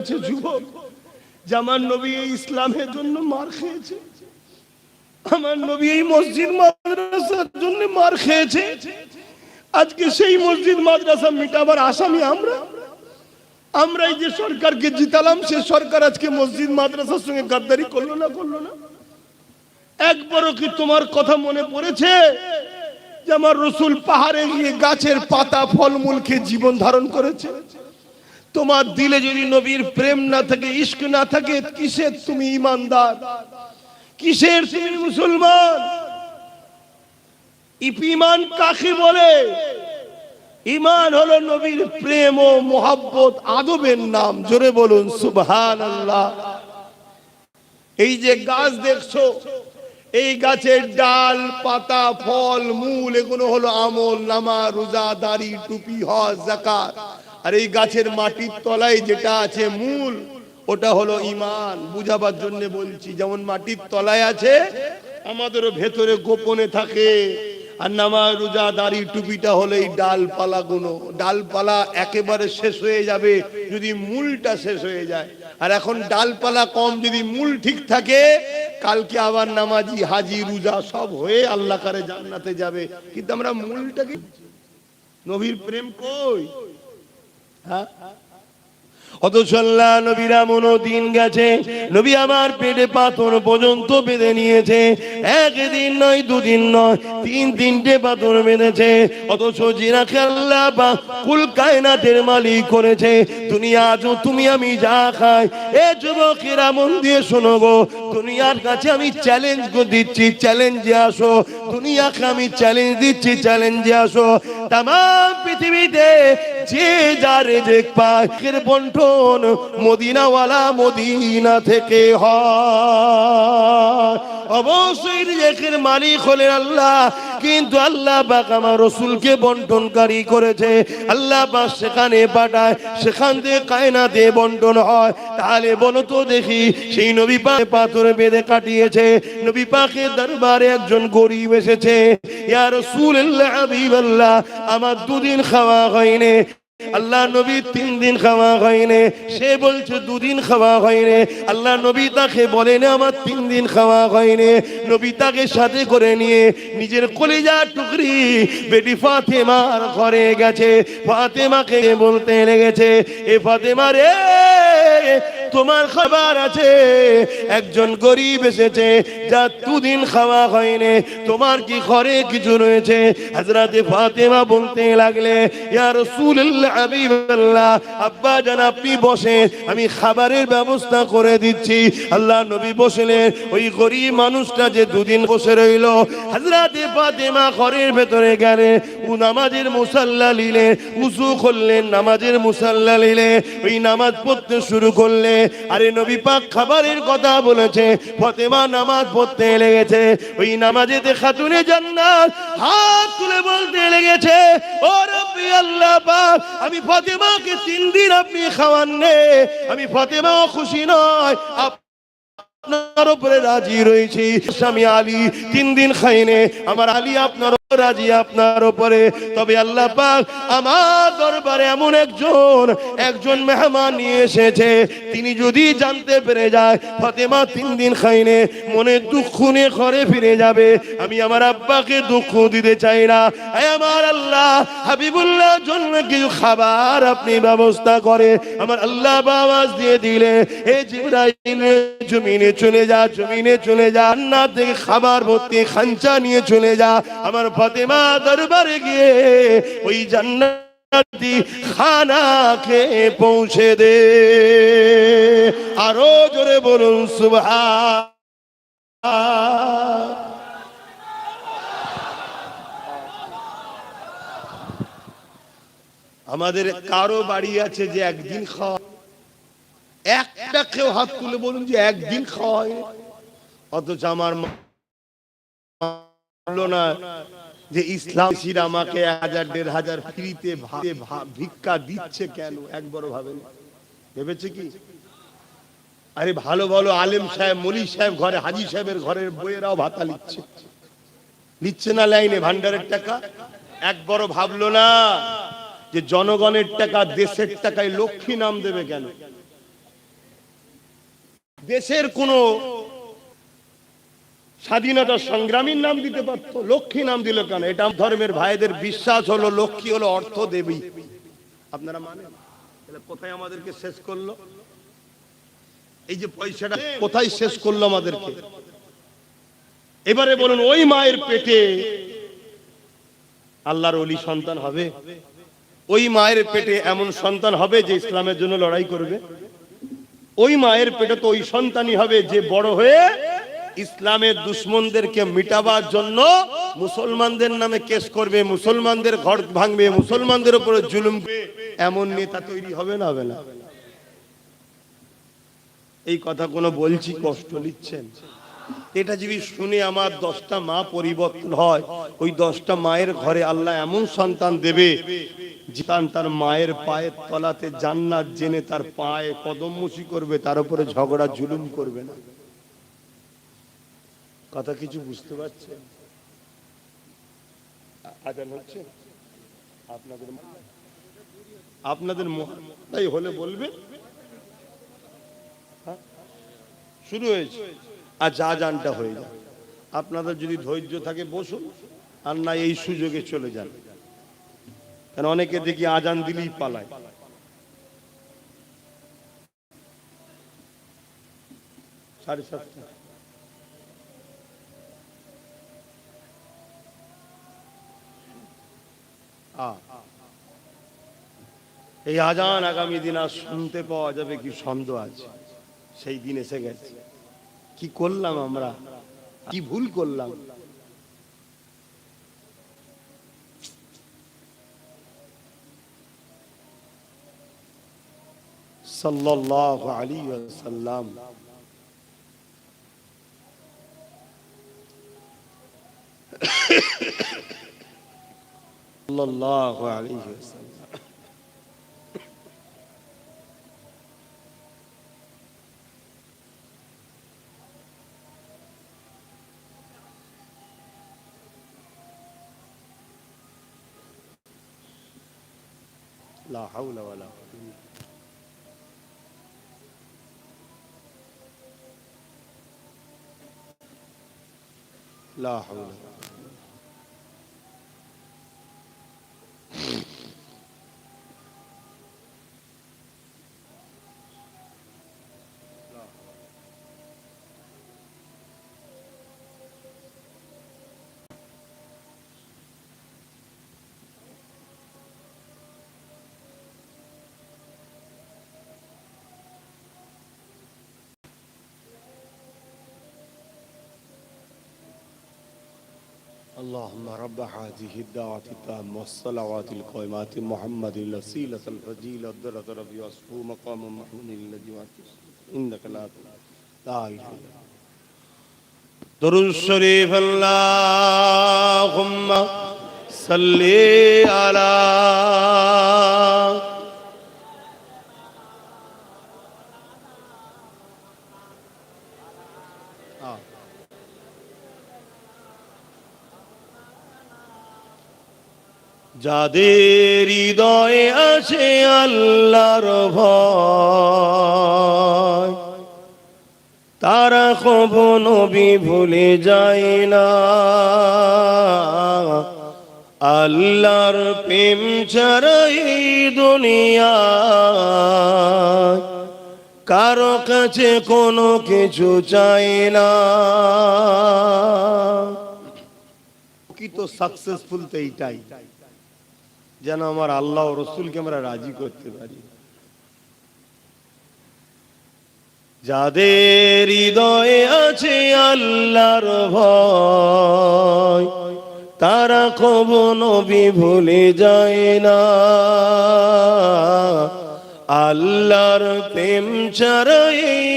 বলেছে যুবক। নবী এই ইসলামের জন্য মার খেয়েছে। আমার নবী এই মসজিদ মাদ্রাসার জন্য মার খেয়েছে। আজকে সেই মসজিদ মাদ্রাসা মিটাবার আসামি আমরা। যে সরকারকে জিতালাম, সে সরকার আজকে মসজিদ মাদ্রাসার সঙ্গে গাদ্দারি করল না করল না? একবারও কি তোমার কথা মনে পড়েছে? যে আমার রসুল পাহাড়ে গিয়ে গাছের পাতা, ফলমূল খেয়ে জীবন ধারণ করেছে? তোমার দিলে যদি নবীর প্রেম না থাকে ইস্ক না থাকে, কিসের তুমি ইমানদার? কিসের তুমি মুসলমান? ইমান কাকে বলে? ইমান হলো নবীর প্রেম ও মোহাব্বত আদবের নাম। জোরে বলুন সুবহান আল্লাহ এই যে গাছ দেখছ, এই গাছের ডাল, পাতা, ফল, মূল, এগুলো হলো আমল নামা রোজা, দাড়ি, টুপি, হজ জাকাত আর এই গাছের মাটির তলায় যেটা আছে মূল, ওটা হলো ইমান বুঝাবার জন্য বলছি, যেমন মাটির তলায় আছে, আমাদেরও ভেতরে গোপনে থাকে। আর নামা রোজা দাড়ি টুপিটা হলো এই ডালপালা গুলো ডালপালা একেবারে শেষ হয়ে যাবে যদি মূলটা শেষ হয়ে যায়। আর এখন ডালপালা কম যদি মূল ঠিক থাকে, কালকে আবার নামাজি, হাজি, রোজা সব হয়ে আল্লাহ কারে জান্নাতে যাবে। কিন্তু আমরা মূলটাকে নবীর প্রেম কই? আল্লাহ নবীর এমন দিন গেছে, নবী আমার পেটে পাথর পর্যন্ত বেঁধে নিয়েছে। একদিন নয়, দুদিন নয়, তিন তিনটে পাথর বেঁধেছে। অথচ জিনাকে আল্লাহ বা কুল কায়নাতের মালিক করেছে, দুনিয়া আজ তুমি আমি যা খাই, এ যুবকেরা মন দিয়ে শোনো গো, দুনিয়ার কাছে আমি চ্যালেঞ্জ দিচ্ছি চ্যালেঞ্জে আসো। দুনিয়াকে আমি চ্যালেঞ্জ দিচ্ছি চ্যালেঞ্জে আসো। তাম পৃথিবীতে যে যার যে পাখির বন্টন মদিনাওয়ালা মদিনা থেকে হয়। অবশ্যই রিজেকের মালিক হলেন আল্লাহ। কিন্তু আল্লাহ পাক আমার রসুলকে বন্টনকারী করেছে। আল্লাহ পাক সেখানে পাঠায়, সেখান থেকে কায়নাতে বন্টন হয়। তাহলে বলো তো দেখি, সেই নবী পাকে পাথর বেঁধে কাটিয়েছে। নবী পাকে দরবারে একজন গরিব এসেছে। ইয়া রাসূলুল্লাহ হাবিবাল্লাহ, আমার দুদিন খাওয়া হয়নি। আল্লাহ নবী তিন দিন খাওয়া হয়নি সে বলছে দুদিন খাওয়া হয়নি। আল্লাহ নবী তাকে বলেন আমার তিন দিন খাওয়া হয়নি। নবী তাকে সাথে করে নিয়ে নিজের কলিজা টুকরি বেটি ফাতেমার ঘরে গেছে। ফাতেমাকে বলতে লেগেছে এ ফাতেমা রে তোমার খাবার আছে। একজন গরিব এসেছে, যা দুদিন খাওয়া হয়নি। তোমার কি ঘরে কিছু রয়েছে? হাজরাতে ফাতেমা বলতে লাগলে, ইয়া রাসূলুল্লাহ, হাবিবাল্লাহ, আব্বা জান, আপনি বসে আমি খাবারের ব্যবস্থা করে দিচ্ছি। আল্লাহ নবী বসলেন। ওই গরিব মানুষটা যে দুদিন বসে রইল হাজরাতে ফাতেমা ঘরের ভেতরে গেলে নামাজের মুসাল্লা নিলে উজু করলেন নামাজের মুসাল্লা নিলে ওই নামাজ পড়তে শুরু করলে, আরে নবী পাক খাবারের কথা বলেছে, ফতেমা নামাজ পড়তে লেগেছে, ওই নামাজেতে খাতুনে জান্নাত হাত তুলে বলতে লেগেছে, ও রব্বি আল্লাহ পাক, আমি ফতেমাকে তিন দিন আপনি খাওয়ান নে, আমি ফতেমাও খুশি নয়, আপ- আপনার উপরে রাজি রয়েছি, স্বামী আলী তিন দিন খাইনে, আমার আলী আপনার রাজি আপনার উপরে। তবে আল্লাহ পাক আমার দরবারে এমন একজন একজন মেহমান নিয়ে এসেছে। তিনি যদি জানতে পেরে যায়, ফাতেমা তিন দিন খাইনে মনে দুঃখ নিয়ে ঘরে ফিরে যাবে। আমি আমার আব্বাকে দুঃখ দিতে চাই না। আমার আল্লাহ, হাবিবুল্লাহ জন্য কিছু খাবার আপনি ব্যবস্থা করে। আমার আল্লাহ আওয়াজ দিয়ে দিলে এ জিব্রাইল, জমিনে চলে যা, জমিনে চলে যা। আন্না থেকে খাবার ভর্তি খাঞ্চা নিয়ে চলে যা। আমার ফাতেমা দরবারে গিয়ে ওই জান্নাতি খানা খেয়ে পৌঁছে দে। আরও জোরে বলুন, সুবহান। আমাদের কারও বাড়ি আছে যে একদিন খাওয়া একটা কেউ হাত তুলে বলুন যে একদিন খাওয়া অথচ আমার না যে ইসলাম আমাকে এক হাজার, দেড় হাজার ফ্রিতে ভিক্ষা দিচ্ছে কেন? একবারও ভাবেন ভেবেছে কি? আরে ভালো ভালো আলেম সাহেব, মলি সাহেব ঘরে, হাজি সাহেবের ঘরের বইয়েরাও ভাতা নিচ্ছে। নিচ্ছে না লাইনে ভান্ডারের টাকা? একবারও ভাবলো না যে জনগণের টাকা, দেশের টাকায় লক্ষ্মী নাম দেবে কেন? দেশের কোনো স্বাধীনতা সংগ্রামীর নাম দিতে পারতো লক্ষ্মী নাম দিল কেন? এটা ধর্মের ভাইদের বিশ্বাস হলো, লক্ষ্মী হলো অর্থ দেবী। আপনারা মানেন? কোথায় আমাদেরকে শেষ করল? এই যে পয়সাটা কোথায় শেষ করল আমাদেরকে? এবারে বলুন, ওই মায়ের পেটে আল্লাহর অলি সন্তান হবে? ওই মায়ের পেটে এমন সন্তান হবে যে ইসলামের জন্য লড়াই করবে? ওই মায়ের পেটে তো ওই সন্তানই হবে যে বড় হয়ে ইসলামের দুশ্মনদেরকে মিটাবার জন্য মুসলমানদের নামে কেস করবে, মুসলমানদের ঘর ভাঙবে, মুসলমানদের উপরে জুলুম এমন নেতা তৈরি হবে না হবে না। এই কথা কোনো বলছি, কষ্ট নিচ্ছেন? এটা যদি শুনে আমার দশটা মা পরিবর্তন হয়, ওই দশটা মায়ের ঘরে আল্লাহ এমন সন্তান দেবে তার মায়ের পায়ের তলাতে জান্নাত জেনে তার পায়ে কদম মুসি করবে, তার উপরে ঝগড়া, জুলুম করবে না। কথা কিছু বুঝতে পারছেন? হচ্ছে? আপনাদের আপনাদের তাই হলে বলবে? হ্যাঁ? শুরু হয়েছে। আর যা জানটা হয়ে যায়। আপনাদের যদি ধৈর্য থাকে, বসুন। আর না, এই সুযোগে চলে যান। কারণ অনেকে দেখি আজান দিলেই পালায়। সাড়ে সাতটা। এই আজান আগামী দিন আর শুনতে পাওয়া যাবে কি সন্দেহ আছে সেই দিন এসে গেছে। কি করলাম আমরা? কি ভুল করলাম? সাল্লাল্লাহু আলাইহি ওয়াসাল্লাম। صلى الله عليه وسلم. لا حول ولا قوة لا حول ولا قوة اللهم رب هذه الدعوة التامة والصلوات القائمات محمد الوسيلة الفضيلة الدرة ربي وصفه مقام محمود الذي وعدته إنك لا أنت. درود الشريف اللهم صل على যাদের হৃদয়ে আছে আল্লাহর ভয়, তারা কব নবী ভুলে যায় না। আল্লাহর প্রেম ছাড়া এই দুনিয়া, কারও কাছে কোনো কিছু চাই না। কি তো সাকসেসফুল তো এইটাই। যেন আমার আল্লাহ রসুলকে আমরা রাজি করতে পারি। যাদের হৃদয়ে আছে আল্লাহর ভয়, তারা কব নবী ভুলে যায় না। আল্লাহর প্রেম ছাড়া এই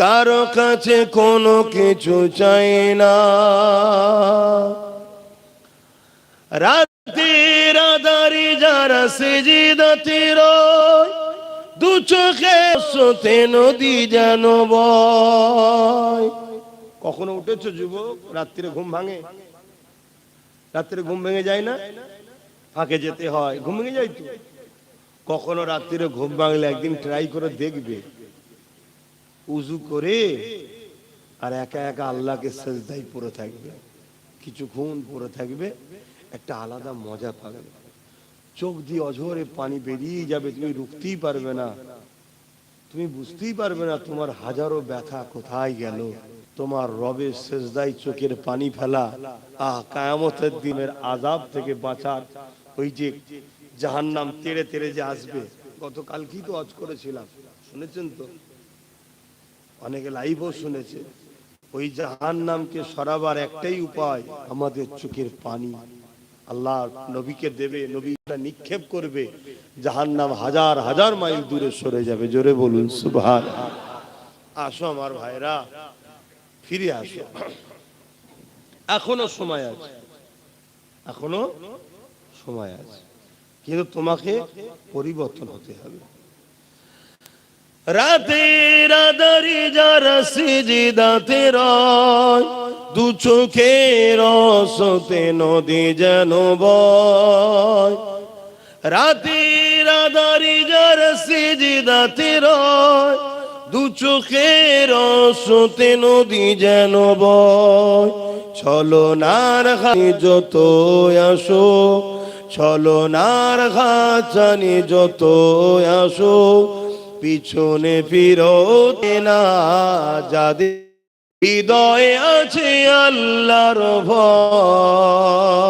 কারও কাছে কোনো কিছু চাই না। আধারে যারা সেজিদাতে রয় দু চোখে সোতে নদী যেন বয়। কখনো উঠেছো যুবক? রাত্রিরে ঘুম ভাঙে? রাত্রে ঘুম ভেঙে যায় না? ফাঁকে যেতে হয়। ঘুম ভেঙে যায় তো? কখনো রাত্রিরে ঘুম ভাঙলে একদিন ট্রাই করে দেখবে। উজু করে আর একা একা আল্লাহকে সেজদাই পড়ে থাকবে। কিছুক্ষণ পড়ে থাকবে। একটা আলাদা মজা পাবে। চোখ দিয়ে অঝরে পানি বেরিয়ে যাবে, তুমি রুখতেই পারবে না। তুমি বুঝতেই পারবে না তোমার হাজারো ব্যথা কোথায় গেল। তোমার রবের শেষদাই চোখের পানি ফেলা। আহ, কায়ামতের দিনের আজাব থেকে বাঁচার। ওই যে জাহান নাম তেড়ে তেড়ে যে আসবে, গতকালকেই তো অজ করেছিলাম। শুনেছেন তো? অনেকে লাইভও শুনেছে। ওই জাহান নামকে সরাবার একটাই উপায়, আমাদের চোখের পানি। আল্লাহ নবীকে দেবে নবীটা নিক্ষেপ করবে। জাহান নাম হাজার হাজার মাইল দূরে সরে যাবে। জোরে বলুন সুভার আসো আমার ভাইরা, ফিরে আসো। এখনও সময় আছে। এখনও সময় আছে। কিন্তু তোমাকে পরিবর্তন হতে হবে। রাতের আদারি যারা সিজিদাতে রয়, দু চোখের রসতে নদী যেন বয়। রাতের আদারি যারা সিজিদাতে রয়, দু চোখের রসতে নদী যেন বয়। চলো নার খাই যত আসো চলো নার ঘাচানি যত আসো পিছনে ফিরো না যাদের হৃদয়ে আছে আল্লাহর ভয়।